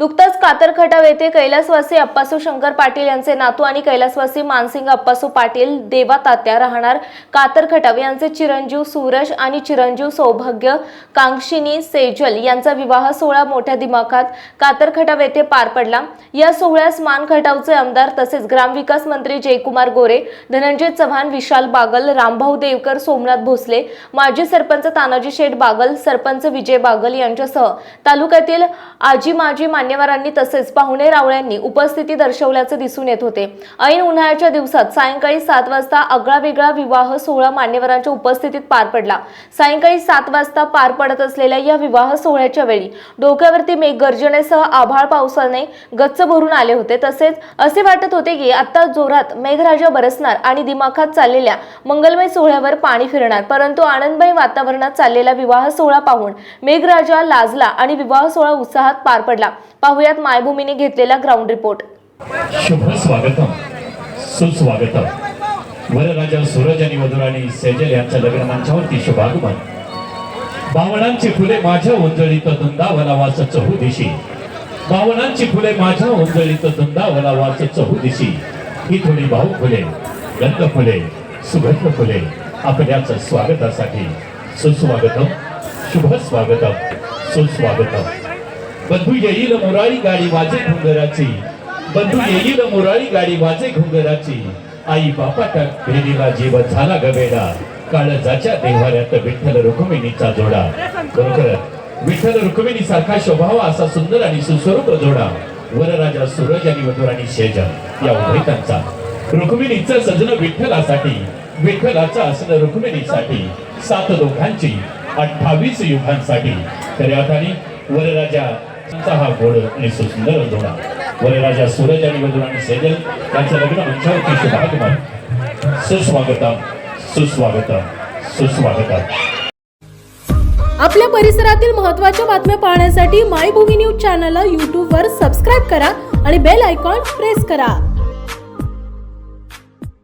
नुकताच कातरखटाव येथे कैलासवासी अप्पासू शंकर पाटील यांचे नातू आणि कैलासवासी मानसिंग अप्पासू पाटील देवा तात्या राहणार कातरखटाव यांचे चिरंजीव सूरज आणि चिरंजीव सौभाग्य कांक्षिनी सेजल यांचा विवाह सोहळा मोठ्या दिमाखात कातरखटाव येथे पार पडला. या सोहळ्यास मान खटावचे आमदार तसेच ग्रामविकास मंत्री जयकुमार गोरे धनंजय चव्हाण विशाल बागल रामभाऊ देवकर सोमनाथ भोसले माजी सरपंच तानाजी शेठ बागल सरपंच विजय बागल यांच्यासह तालुक्यातील आजी माजी मान्यवरांनी तसेच पाहुणे रावळ्यांनी उपस्थिती दर्शवल्याचे दिसून येत होते. ऐन उन्हाळ्याच्या दिवसात सायंकाळी सात वाजता आगळा वेगळा विवाह सोहळा मान्यवरांच्या उपस्थितीत पार पडला. सायंकाळी सात वाजता पार पडत असलेल्या या विवाह सोहळ्याच्या वेळी डोक्यावरती मेघगर्जनेसह आभाळ पावसाने गच्च भरून आले होते. तसेच असे वाटत होते की आता जोरात मेघराजा बरसणार आणि दिमाखात चाललेल्या मंगलमय सोहळ्यावर पाणी फिरणार. परंतु आनंदमय वातावरणात चाललेला विवाह सोहळा पाहून मेघराजा लाजला आणि विवाह सोहळा उत्साहात पार पडला. पाहुयात मायभूमीने घेतलेला ग्राउंड रिपोर्ट शुभ स्वागतम. सुस्वागतम वरराजा सूरज आणि वधुराणी सेजल यांच्या लग्न मंचावरती शुभागमन. बावणांची फुले माझ्या उंजळीत दुंदावला वास चहू दिशी बावणांची फुले माझ्या उंजळीत दुंदावला वास चहू दिशी ही थोडी भाऊ फुले गंध फुले सुगंध फुले आपल्याच स्वागतासाठी. सुस्वागतम शुभ स्वागतम. सुस्वागतम बंधू येईल मोराळी गाडी वाजे घुंगराची. बंधू येईल मोराळी गाडी वाजे घुंगराची. आई बापाच्या भेटीला जीव झाला गवेडा. काळजाच्या देव्हाऱ्यात विठ्ठल रुक्मिणीचा जोडा. खरोखर विठ्ठल रुक्मिणी सारखा शोभावा असा सुंदर आणि सुस्वरूप जोडा. वरराजा सूरज आणि वधुराणी शेजा या उभयतांचा. रुक्मिणीचं सजन विठ्ठलासाठी. विठ्ठलाचं असणं रुक्मिणीसाठी. सात दोघांची अठ्ठावीस युगांसाठी. तर या ठिकाणी वरराजा हा गोड आणि सुंदर जोडा वरराजा सूरज आणि वधुराणी सेजल यांचं लग्न मंचावरती शुभागमन सुस्वागतम सुस्वागतम सुस्वागतम. आपल्या परिसरातील महत्त्वाच्या बातम्या पाहण्यासाठी मायभूमी न्यूज चॅनलला यूट्यूबवर सबस्क्राईब करा आणि बेल आयकॉन प्रेस करा.